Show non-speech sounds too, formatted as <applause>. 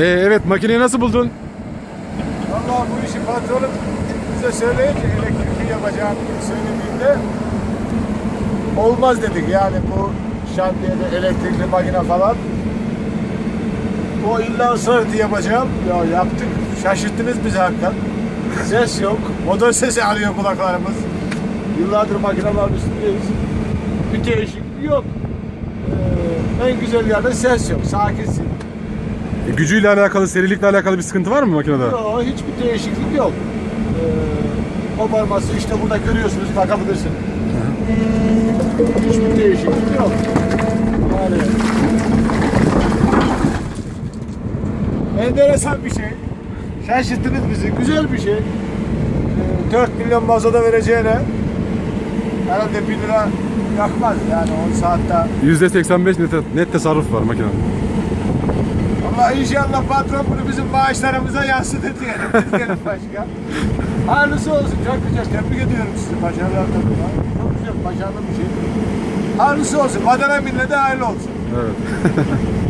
Ee, evet makineyi nasıl buldun? Vallahi bu işi patronum bize söyleyince elektrikli yapacağım diye söylediğinde olmaz dedik yani bu şantiyede elektrikli makine falan. O illa ısrartı yapacağım. Ya yaptık. Şaşırttınız bizi hakikaten. Ses yok. Motor sesi arıyor kulaklarımız. Yıllardır makineler üstündeyiz. Bir değişiklik yok. Ee, en güzel yerde ses yok. Sakinsin. E, gücüyle alakalı, serilikle alakalı bir sıkıntı var mı makinede? Yok, hiçbir değişiklik yok. Ee, koparması işte burada görüyorsunuz takabilirsin. Hiçbir değişiklik yok. Yani enteresan bir şey. Şaşırttınız bizi. Güzel bir şey. Ee, 4 milyon mazota vereceğine herhalde 1 lira yakmaz yani 10 saatte. %85 net, net tasarruf var makinede. Ama inşallah patron bunu bizim maaşlarımıza yansıtır diyelim. Diyelim başka. Hayırlısı olsun. Çok güzel. Tebrik ediyorum sizi. Başarılar tabii. ya. Çok güzel. Başarılı bir şey. Hayırlısı olsun. Madara millete hayırlı olsun. Evet. <laughs>